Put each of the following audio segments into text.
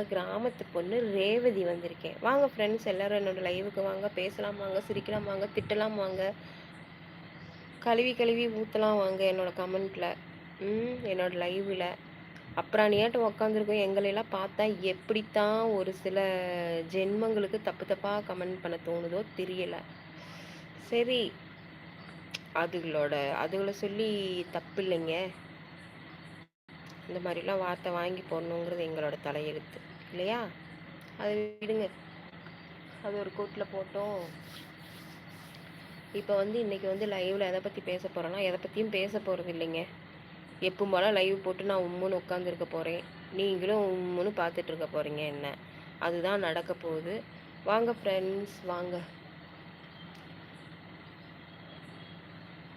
உங்கள் கிராமத்து பொண்ணு ரேவதி வந்திருக்கேன். வாங்க ஃப்ரெண்ட்ஸ் எல்லோரும் என்னோடய லைவுக்கு வாங்க பேசலாம் வாங்க சிரிக்கலாம் வாங்க திட்டலாம் வாங்க. கழுவி கழுவி ஊற்றலாம் வாங்க என்னோடய கமெண்ட்டில் ம் என்னோடய லைவில் அப்புறாணியாட்டம் உக்காந்துருக்கோம். எங்களையெல்லாம் பார்த்தா எப்படித்தான் ஒரு சில ஜென்மங்களுக்கு தப்பு தப்பாக கமெண்ட் பண்ண தோணுதோ தெரியலை. சரி அதுகளோட அதுகளை சொல்லி தப்பு இல்லைங்க இந்த மாதிரிலாம் வார்த்தை வாங்கி போடணுங்கிறது எங்களோட தலையெழுத்து. இல்லையா? அது விடுங்க. அது ஒரு கூட்டில் போட்டோம். இப்போ வந்து இன்றைக்கி வந்து லைவில் எதை பற்றி பேச போகிறேன்னா எதை பற்றியும் பேச போகிறது இல்லைங்க. எப்பவும் போல் லைவ் போட்டு நான் உம்முன்னு உட்காந்துருக்க போகிறேன் நீங்களும் உம்முன்னு பார்த்துட்ருக்க போகிறீங்க என்ன? அதுதான் நடக்க போகுது. வாங்க ஃப்ரெண்ட்ஸ் வாங்க.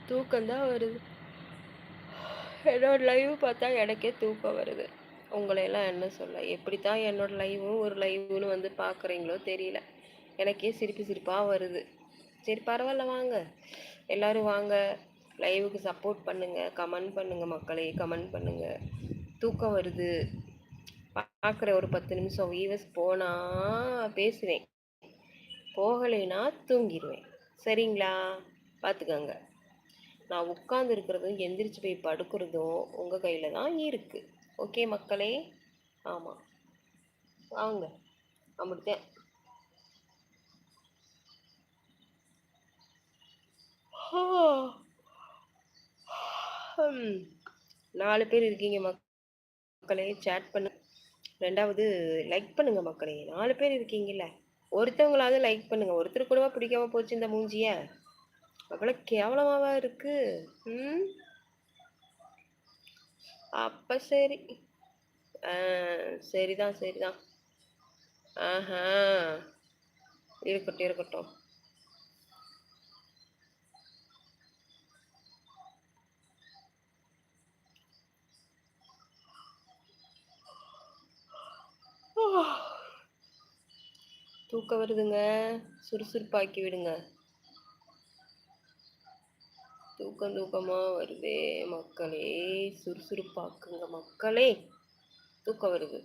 தூக்கம்தான் வருது. என்னோட லைவ் பார்த்தா எனக்கே தூக்கம் வருது. உங்களையெல்லாம் என்ன சொல்ல? எப்படி தான் என்னோடய லைவும் ஒரு லைவுன்னு வந்து பார்க்குறீங்களோ தெரியல. எனக்கே சிரிப்பு சிரிப்பாக வருது. சரி பரவாயில்ல வாங்க. எல்லோரும் வாங்க. லைவுக்கு சப்போர்ட் பண்ணுங்கள் கமெண்ட் பண்ணுங்கள் மக்களே கமெண்ட் பண்ணுங்கள் தூக்கம் வருது. பார்க்குற ஒரு பத்து நிமிஷம் வீவஸ் போனால் பேசுவேன். போகலைன்னா தூங்கிடுவேன் சரிங்களா? பார்த்துக்கோங்க. நான் உட்காந்துருக்கிறதும் எந்திரிச்சு போய் படுக்கிறதும் உங்கள் கையில் தான் இருக்குது ஓகே மக்களே. ஆமாம் வாங்க. அப்படித்தான் நாலு பேர் இருக்கீங்க மக்களே. சேட் பண்ணு. ரெண்டாவது லைக் பண்ணுங்க மக்களே. நாலு பேர் இருக்கீங்கல்ல. ஒருத்தவங்களாவது லைக் பண்ணுங்க. ஒருத்தர் கூடவா பிடிக்காம போச்சு இந்த மூஞ்சிய? அவ்வளோ கேவலமாவா இருக்கு? ம் அப்போ சரி. சரிதான் சரிதான். ஆஹா. இருக்கட்டும் இருக்கட்டும். தூக்கம் வருதுங்க. சுறுசுறுப்பாக்கி விடுங்க. தூக்கம் தூக்கமாக வருதே மக்களே. சுறுசுறுப்பாக்குங்க மக்களே. தூக்கம் வருது.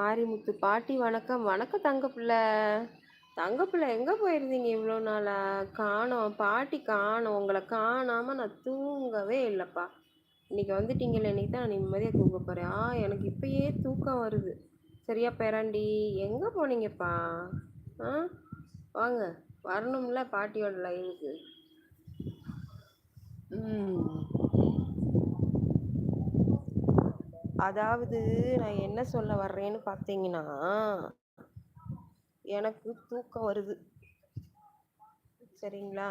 மாரிமுத்து பாட்டி வணக்கம். வணக்கம் தங்க பிள்ளை. தங்க பிள்ளை எங்கே போயிருந்தீங்க இவ்வளோ நாளாக காணோம். பாட்டி காணோம். உங்களை காணாமல் நான் தூங்கவே இல்லைப்பா. இன்றைக்கி வந்துட்டீங்கல்ல இன்றைக்கி தான் நான் நிம்மதியாக தூங்க போகிறேன் ஆ எனக்கு இப்பயே தூக்கம் வருது. சரியா பேராண்டி? எங்கே போனீங்கப்பா? ஆ வாங்க. வரணும்ல பாட்டியோட லைவுக்கு ம். அதாவது நான் என்ன சொல்ல வர்றேன்னு பார்த்தீங்கன்னா எனக்கு தூக்கம் வருது. சரிங்களா?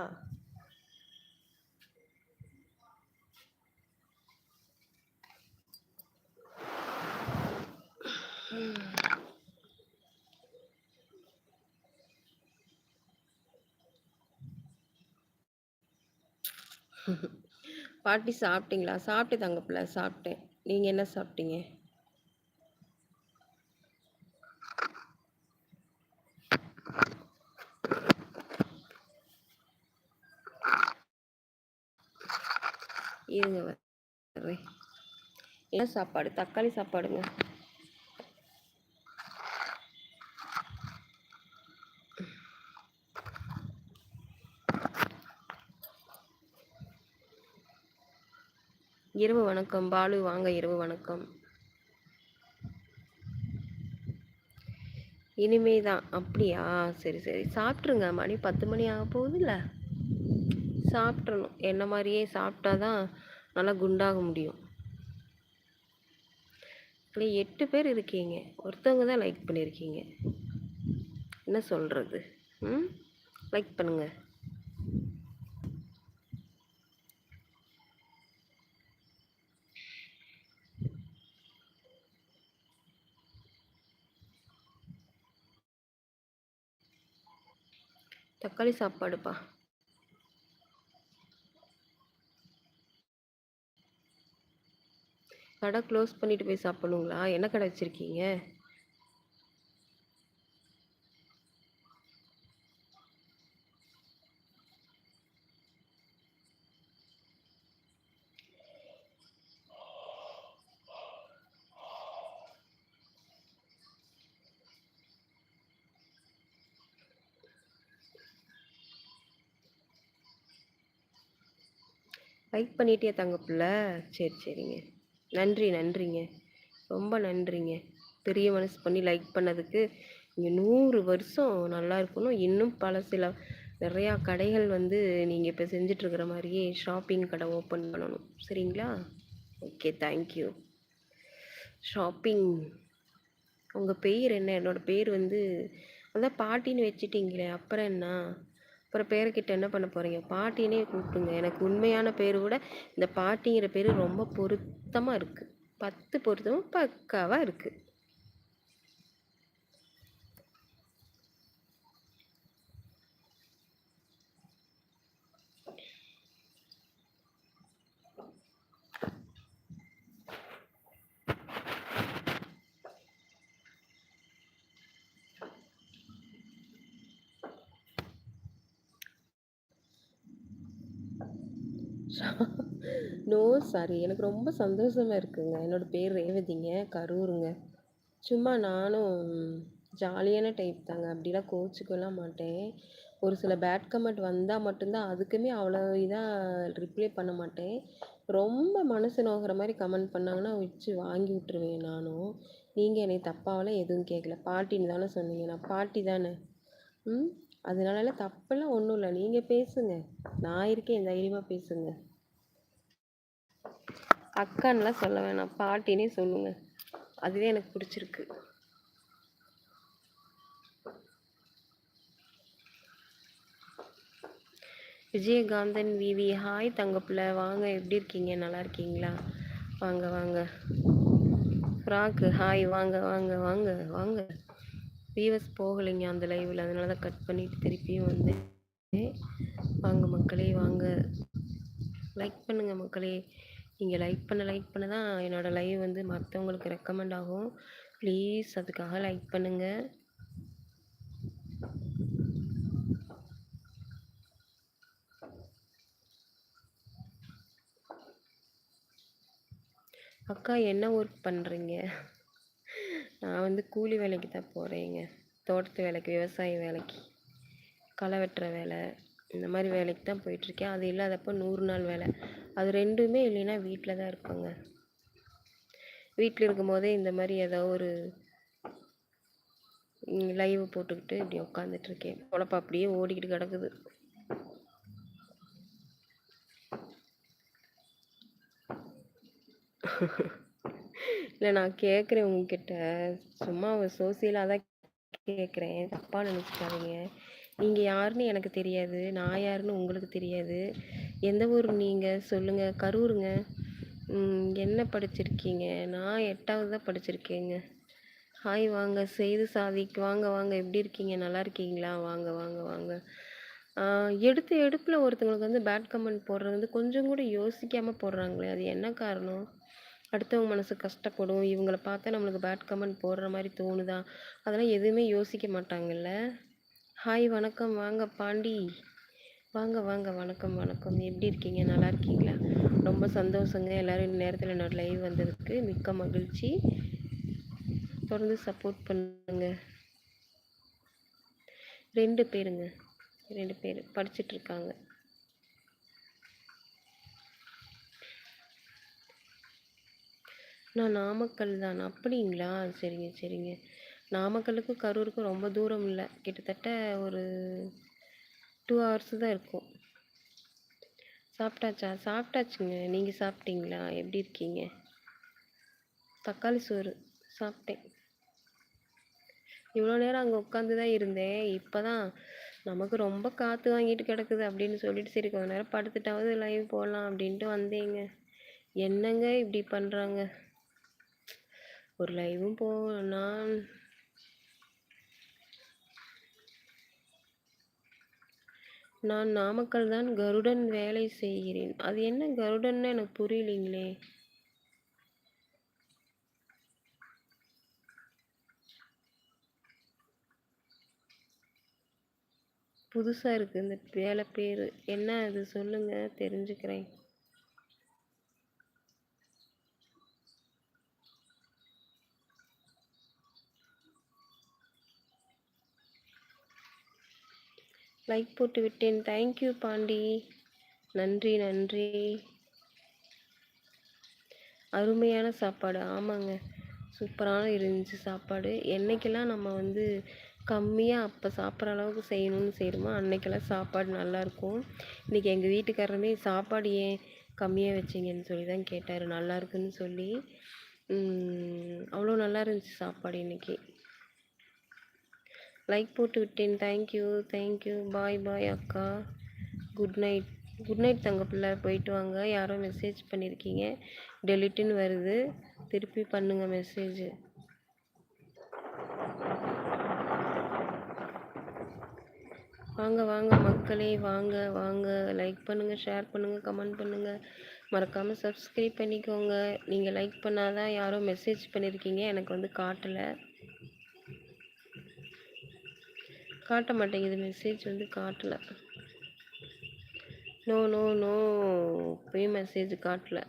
பாட்டி சாப்பிட்டீங்களா? சாப்பிட்டு தாங்க சாப்பிட்டேன். நீங்கள் என்ன சாப்பிட்டீங்க? இருங்க என்ன சாப்பாடு? தக்காளி சாப்பாடுங்க. இரவு வணக்கம் பாலு வாங்க இரவு வணக்கம். இனிமே தான் அப்படியா? சரி சரி. சாப்பிட்ருங்க மணி பத்து மணி ஆக போகுதுல்ல? சாப்பிட்றணும். என்ன மாதிரியே சாப்பிட்டா தான் நல்லா குண்டாக முடியும். இல்லை எட்டு பேர் இருக்கீங்க. ஒருத்தவங்க தான் லைக் பண்ணியிருக்கீங்க. என்ன சொல்கிறது ம்? லைக் பண்ணுங்கள் தக்காளி சாப்பாடுப்பா. கடை க்ளோஸ் பண்ணிட்டு போய் சாப்பிடணுங்களா? என்ன கடை வச்சுருக்கீங்க? லைக் பண்ணிட்டே தங்க பிள்ளை சரி சரிங்க. நன்றி நன்றிங்க. ரொம்ப நன்றிங்க. பெரிய மனசு பண்ணி லைக் பண்ணதுக்கு. இங்கே நூறு வருஷம் நல்லா இருக்கணும். இன்னும் பல சில நிறையா கடைகள் வந்து நீங்கள் இப்போ செஞ்சிட்ருக்கிற மாதிரியே ஷாப்பிங் கடை ஓப்பன் பண்ணணும். சரிங்களா? ஓகே தேங்க்யூ ஷாப்பிங் உங்கள் பேர் என்ன? என்னோடய பேர் வந்து அதான் பாட்டின்னு வச்சுட்டிங்களே அப்புறம் என்ன? அப்புறம் பேரக்கிட்ட என்ன பண்ண போகிறீங்க பாட்டினே கூப்பிடுங்க. எனக்கு உண்மையான பேர் விட இந்த பாட்டிங்கிற பேர் ரொம்ப பொருத்தமாக இருக்குது பத்து பொருத்தமும் பக்காவாக இருக்குது நோ சாரி எனக்கு ரொம்ப சந்தோஷமாக இருக்குங்க. என்னோடய பேர் ரேவதிங்க. கரூருங்க. சும்மா நானும் ஜாலியான டைப் தாங்க. அப்படிலாம் கோச்சிக்கலாம் மாட்டேன். ஒரு சில பேட் கமெண்ட் வந்தால் மட்டும்தான் அதுக்குமே அவ்வளோ இதாக ரிப்ளை பண்ண மாட்டேன். ரொம்ப மனசு நோகிற மாதிரி கமெண்ட் பண்ணாங்கன்னா வச்சு வாங்கி விட்ருவேன் நானும். நீங்கள் என்னை தப்பாவெல்லாம் எதுவும் கேட்கல பாட்டின்னு தானே சொன்னீங்க. நான் பாட்டி தானே. ம்? அதனாலலாம் தப்பெல்லாம் ஒன்றும் இல்லை. நீங்கள் பேசுங்க. நான் இருக்கேன். தைரியமாக பேசுங்க. அக்கான்லாம் சொல்ல வேணாம் பாட்டினே சொல்லுங்க. அதுவே எனக்கு பிடிச்சிருக்கு. விஜயகாந்தன் விவி ஹாய் தங்கப்பில் வாங்க. எப்படி இருக்கீங்க? நல்லா இருக்கீங்களா? வாங்க வாங்க. ஃப்ராக்கு ஹாய் வாங்க வாங்க வாங்க வாங்க. வியூவர்ஸ் போகலைங்க அந்த லைவில் அதனால தான் கட் பண்ணிவிட்டு திருப்பியும் வந்து வாங்க மக்களே வாங்க. லைக் பண்ணுங்கள் மக்களே. நீங்கள் லைக் பண்ண லைக் பண்ண தான் என்னோடய லைவ் வந்து மற்றவங்களுக்கு ரெக்கமெண்ட் ஆகும். ப்ளீஸ் அதுக்காக லைக் பண்ணுங்கள் அக்கா என்ன ஒர்க் பண்ணுறீங்க நான் வந்து கூலி வேலைக்கு தான் போகிறேங்க தோட்டத்து வேலைக்கு விவசாய வேலைக்கு. களை வெட்டுற வேலை. இந்த மாதிரி வேலைக்கு தான் போயிட்டுருக்கேன். அது இல்லாதப்போ நூறு நாள் வேலை. அது ரெண்டுமே இல்லைன்னா வீட்டில் தான் இருப்பேங்க. வீட்டில் இருக்கும்போதே இந்த மாதிரி ஏதோ ஒரு லைவ் போட்டுக்கிட்டு இப்படி உட்காந்துட்ருக்கேன் பொழப்பு அப்படியே ஓடிக்கிட்டு கிடக்குது. இல்லை நான் கேட்குறேன் உங்ககிட்ட. சும்மா சோசியலாக தான் கேட்குறேன். தப்பாக நினச்சிக்காதீங்க. நீங்கள் யாருன்னு எனக்கு தெரியாது. நான் யாருன்னு உங்களுக்கு தெரியாது. எந்த ஊர் நீங்கள் சொல்லுங்கள் கரூருங்க. என்ன படிச்சிருக்கீங்க? நான் எட்டாவது தான் படிச்சிருக்கேங்க. ஹாய் வாங்க. செய்து சாதிக்கு வாங்க வாங்க. எப்படி இருக்கீங்க? நல்லா இருக்கீங்களா? வாங்க வாங்க வாங்க. எடுத்து எடுப்பில் ஒருத்தவங்களுக்கு வந்து பேட் கமெண்ட் போடுறது வந்து கொஞ்சம் கூட யோசிக்காமல் போடுறாங்களே. அது என்ன காரணம்? அடுத்தவங்க மனசு கஷ்டப்படும். இவங்கள பார்த்தா நம்மளுக்கு பேட் கமெண்ட் போடுற மாதிரி தோணுதா? அதெல்லாம் எதுவுமே யோசிக்க மாட்டாங்கல்ல? ஹாய் வணக்கம். வாங்க பாண்டி. வாங்க வாங்க. வணக்கம் வணக்கம். எப்படி இருக்கீங்க? நல்லா இருக்கீங்களா? ரொம்ப சந்தோஷங்க. எல்லோரும் இந்த நேரத்தில் என்னோட லைவ் வந்ததுக்கு மிக்க மகிழ்ச்சி. தொடர்ந்து சப்போர்ட் பண்ணுங்க. ரெண்டு பேருங்க. ரெண்டு பேர் படிச்சிட்ருக்காங்க நான் நாமக்கல் தான். அப்படிங்களா? சரிங்க சரிங்க. நாமக்கலுக்கும் கரூருக்கும் ரொம்ப தூரம் இல்லை. கிட்டத்தட்ட ஒரு டூ ஹவர்ஸ் தான் இருக்கும். சாப்பிட்டாச்சா? சாப்பிட்டாச்சுங்க. நீங்கள் சாப்பிட்டீங்களா? எப்படி இருக்கீங்க? தக்காளி சோறு சாப்பிட்டேன். இவ்வளோ நேரம் அங்கே உட்காந்து தான் இருந்தேன். இப்போ தான் நமக்கு ரொம்ப காற்று வாங்கிட்டு கிடக்குது அப்படின்னு சொல்லிட்டு சரி கொஞ்ச நேரம் படுத்துட்டாவது லைவ் போடலாம் அப்படின்ட்டு வந்தேங்க. என்னங்க இப்படி பண்ணுறாங்க ஒரு லைவும் போ நான் நான் நாமக்கல் தான் கருடன் வேலை செய்கிறேன். அது என்ன கருடன்னு எனக்கு புரியலைங்களே? புதுசாக இருக்குது இந்த வேலை பேர். என்ன அது சொல்லுங்கள் தெரிஞ்சுக்கிறேன். லைக் போட்டு விட்டேன். Thank you Pandi. நன்றி நன்றி. அருமையான சாப்பாடு. ஆமாங்க. சூப்பரான இருந்துச்சு சாப்பாடு. என்னைக்கெல்லாம் நம்ம வந்து கம்மியாக அப்போ சாப்பிட்ற அளவுக்கு செய்யணும்னு செய்கிறோமோ அன்னைக்கெல்லாம் சாப்பாடு நல்லாயிருக்கும். இன்றைக்கி எங்கள் வீட்டுக்காரருமே சாப்பாடு ஏன் கம்மியாக வச்சிங்கன்னு சொல்லி தான் கேட்டார். நல்லாயிருக்குன்னு சொல்லி. அவ்வளோ நல்லா இருந்துச்சு சாப்பாடு இன்றைக்கி லைக் போட்டு விட்டேன். தேங்க்யூ தேங்க்யூ பாய் பாய் அக்கா. குட் நைட் குட் நைட் தங்க பிள்ளை. போயிட்டு வாங்க. யாரோ மெசேஜ் பண்ணியிருக்கீங்க டெலிட்டுன்னு வருது. திருப்பி பண்ணுங்கள் மெசேஜ் வாங்க வாங்க மக்களே. வாங்க வாங்க. லைக் பண்ணுங்கள் ஷேர் பண்ணுங்கள் கமெண்ட் பண்ணுங்கள் மறக்காமல் சப்ஸ்கிரைப் பண்ணிக்கோங்க. நீங்கள் லைக் பண்ணாதான் யாரோ மெசேஜ் பண்ணியிருக்கீங்க எனக்கு வந்து காட்டலை. காட்ட மாட்டேங்குது மெசேஜ் வந்து காட்டலை. நோ நோ நோ போய் மெசேஜ் காட்டலை.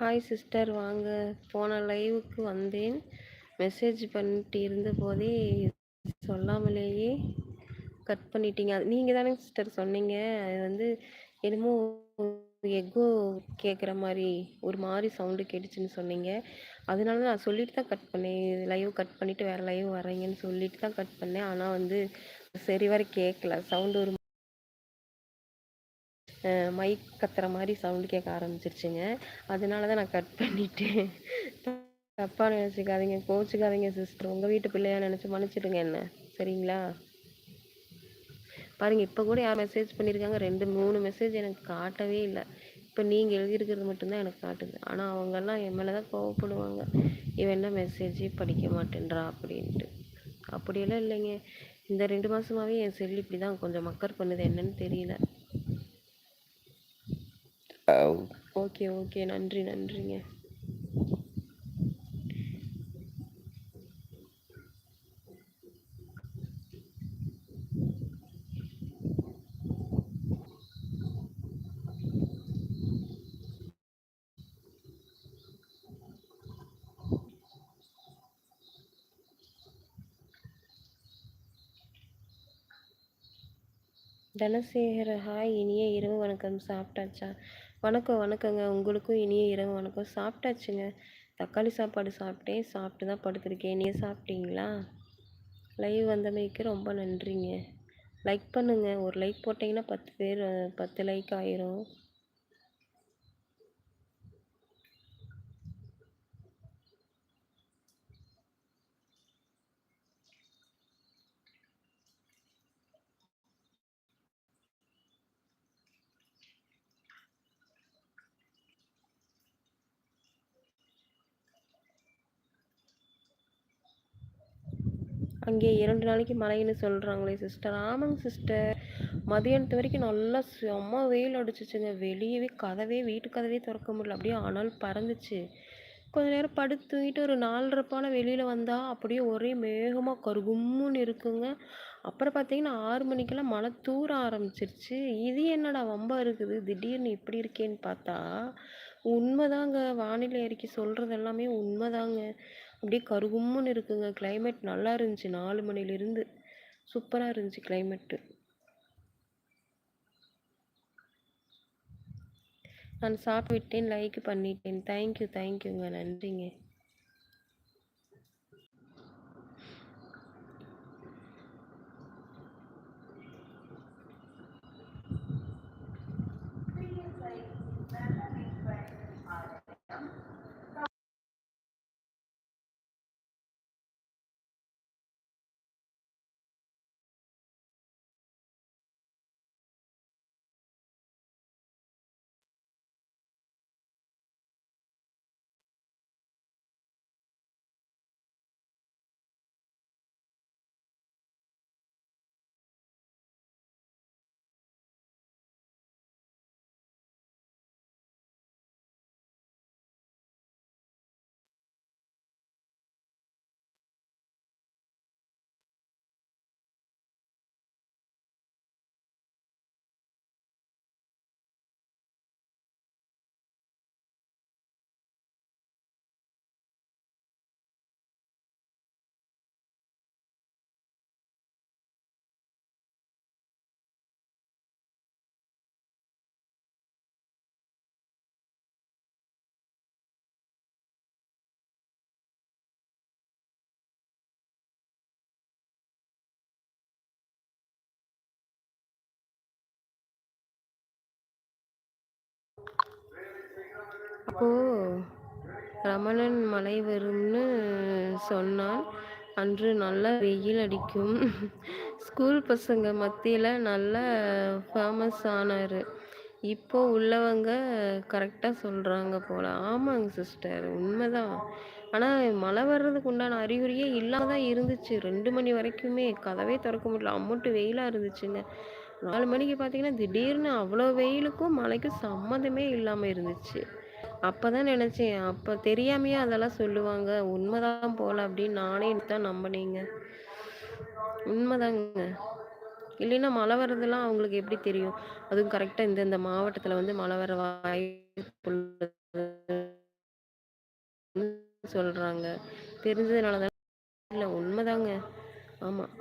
ஹாய் சிஸ்டர் வாங்க. போன லைவுக்கு வந்தேன். மெசேஜ் பண்ணிட்டு இருந்த போதே சொல்லாமலேயே கட் பண்ணிட்டீங்க. அது நீங்கள் தானே சிஸ்டர் சொன்னீங்க. அது வந்து என்னமோ எக்கோ கேட்குற மாதிரி ஒரு மாதிரி சவுண்டு கேட்டுச்சுன்னு சொன்னீங்க. அதனால நான் சொல்லிட்டு தான் கட் பண்ணேன். லைவ் கட் பண்ணிவிட்டு வேறு லைவ் வரீங்கன்னு சொல்லிட்டு தான் கட் பண்ணேன். ஆனால் வந்து சரி வர கேட்கல சவுண்டு ஒரு மைக் கத்துற மாதிரி சவுண்டு கேட்க ஆரம்பிச்சிருச்சுங்க. அதனால தான் நான் கட் பண்ணிட்டேன். தப்பாக நினச்சிக்காதீங்க. கோச்சிக்காதீங்க சிஸ்டர் உங்கள் வீட்டு பிள்ளையா நினச்சி மன்னிச்சிடுங்க என்ன? சரிங்களா? பாருங்கள் இப்போ கூட யார் மெசேஜ் பண்ணியிருக்காங்க ரெண்டு மூணு மெசேஜ் எனக்கு காட்டவே இல்லை. இப்போ நீங்கள் எழுதியிருக்கிறது மட்டும்தான் எனக்கு காட்டுது. ஆனால் அவங்கெல்லாம் என் மேலே தான் கோவப்படுவாங்க. இவன் என்ன மெசேஜே படிக்க மாட்டேன்றா அப்படின்ட்டு. அப்படியெல்லாம் இல்லைங்க. இந்த ரெண்டு மாதமாகவே என் செல் இப்படி தான் கொஞ்சம் மக்கர் பண்ணுது. என்னன்னு தெரியல. Oh. Okay okay. நன்றி நன்றிங்க. தனசேகர ஹாய். இனிய இரவு வணக்கம். சாப்பிட்டாச்சா? வணக்கம் வணக்கங்க. உங்களுக்கும் இனிய இரவு வணக்கம். சாப்பிட்டாச்சுங்க. தக்காளி சாப்பாடு சாப்பிட்டேன். சாப்பிட்டு தான் படுத்திருக்கேன். நீங்கள் சாப்பிட்டீங்களா? லைவ் வந்தமைக்கு ரொம்ப நன்றிங்க. லைக் பண்ணுங்கள் ஒரு லைக் போட்டிங்கன்னா பத்து பேர் பத்து லைக் ஆயிரும். அங்கே இரண்டு நாளைக்கு மழைன்னு சொல்கிறாங்களே சிஸ்டர் ஆமாங்க சிஸ்டர் மதியானத்து வரைக்கும் நல்லா செம்ம வெயில் அடிச்சிச்சுங்க. வெளியவே கதவே வீட்டு கதவே திறக்க முடியல. அப்படியே ஆனால் பறந்துச்சு. கொஞ்ச நேரம் படுத்து தூங்கிட்டு ஒரு நாலரை போல் வெளியில் வந்தால் அப்படியே ஒரே மேகமாக கருகும்னு இருக்குங்க. அப்புறம் பார்த்தீங்கன்னா ஆறு மணிக்கெல்லாம் மழை தூர ஆரம்பிச்சிருச்சு. இது என்னடா வம்பா இருக்குது? திடீர்னு இப்படி இருக்கேன்னு பார்த்தா உண்மைதாங்க. வானிலை அறிக்கை சொல்கிறது எல்லாமே உண்மைதாங்க. அப்படியே கருகும்முன்னு இருக்குங்க. கிளைமேட் நல்லா இருந்துச்சு. நாலு மணிலேருந்து சூப்பராக இருந்துச்சு கிளைமேட்டு நான் சாப்பிட்டேன் லைக் பண்ணிட்டேன். தேங்க்யூ தேங்க்யூங்க நன்றிங்க. அப்போ ரமணன் மலை வரும்னு சொன்னால் அன்று நல்லா வெயில் அடிக்கும். ஸ்கூல் பசங்க மத்தியில் நல்லா ஃபேமஸ் ஆனார். இப்போ உள்ளவங்க கரெக்டாக சொல்கிறாங்க போல். ஆமாங்க சிஸ்டர் உண்மைதான். ஆனால் மழை வர்றதுக்கு உண்டான அறிகுறியே இல்லாம தான் இருந்துச்சு. ரெண்டு மணி வரைக்குமே கதவே திறக்க முடியல. அம்மட்டு வெயிலாக இருந்துச்சுங்க. நாலு மணிக்கு பார்த்தீங்கன்னா திடீர்னு அவ்வளோ வெயிலுக்கும் மழைக்கும் சம்மந்தமே இல்லாமல் இருந்துச்சு. அப்போ தான் நினச்சேன். அப்போ தெரியாமையே அதெல்லாம் சொல்லுவாங்க. உண்மைதான் போல் அப்படின்னு நானே தான் நம்பினேங்க. உண்மைதாங்க. இல்லைன்னா மழை வர்றதெல்லாம் அவங்களுக்கு எப்படி தெரியும்? அதுவும் கரெக்டாக இந்த இந்த மாவட்டத்தில் வந்து மழை வர வாய்ப்பு சொல்கிறாங்க தெரிஞ்சதுனால தான் இல்லை உண்மைதாங்க. ஆமாம்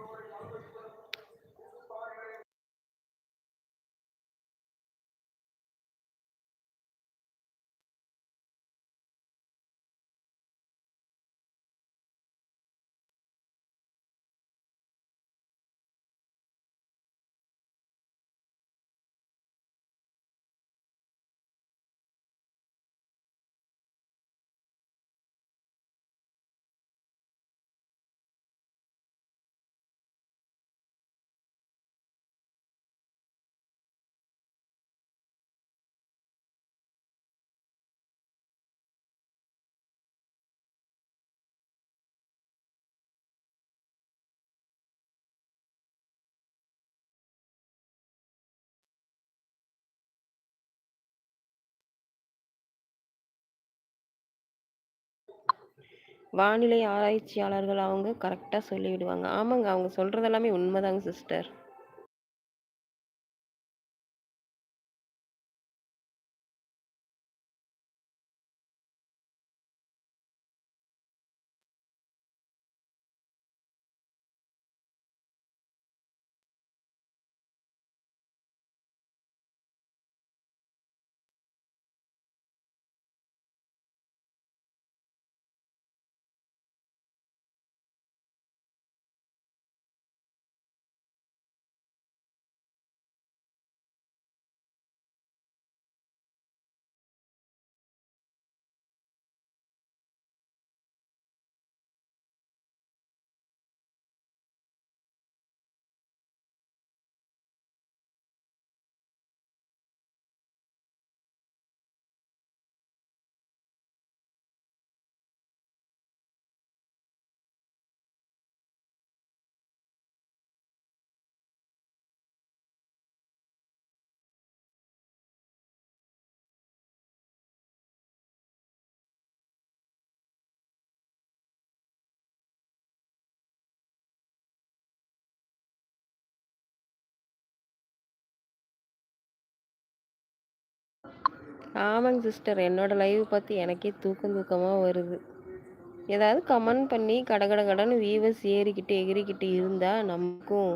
வானிலை ஆராய்ச்சியாளர்கள் அவங்க கரெக்டாக சொல்லிவிடுவாங்க. ஆமாங்க அவங்க சொல்கிறது எல்லாமே உண்மைதாங்க சிஸ்டர் ஆமாங்க சிஸ்டர். என்னோடய லைவ் பார்த்து எனக்கே தூக்கம் தூக்கமாக வருது. ஏதாவது கமெண்ட் பண்ணி கட கட கடன்னு வியூவர்ஸ் ஏறிக்கிட்டு எகிரிக்கிட்டு இருந்தால் நமக்கும்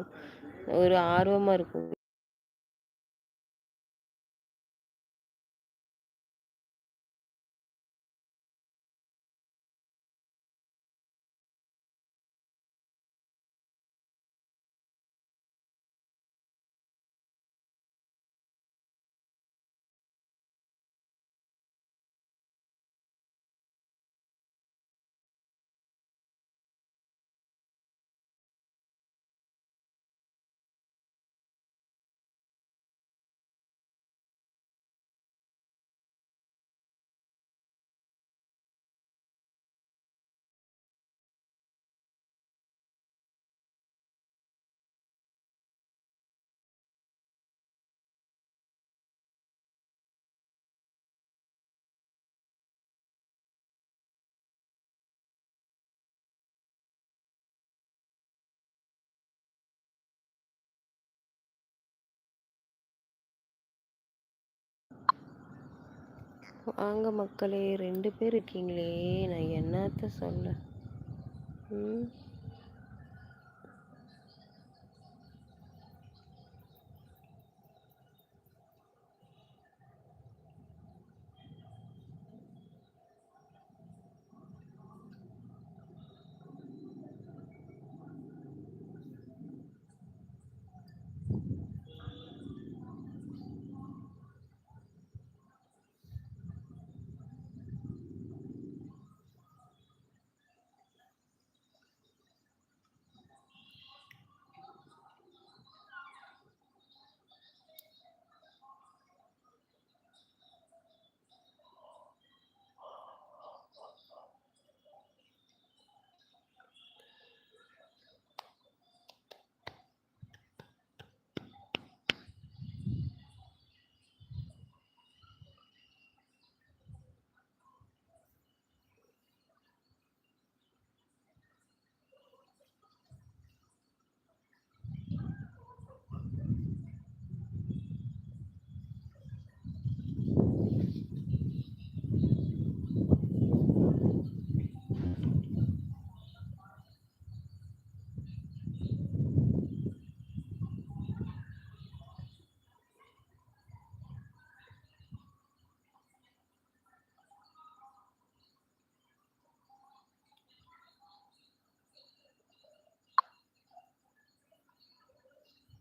ஒரு ஆர்வமாக இருக்கும். வாங்க மக்களே ரெண்டு பேர் இருக்கீங்களே நான் என்னத்த சொல்ல? ம்?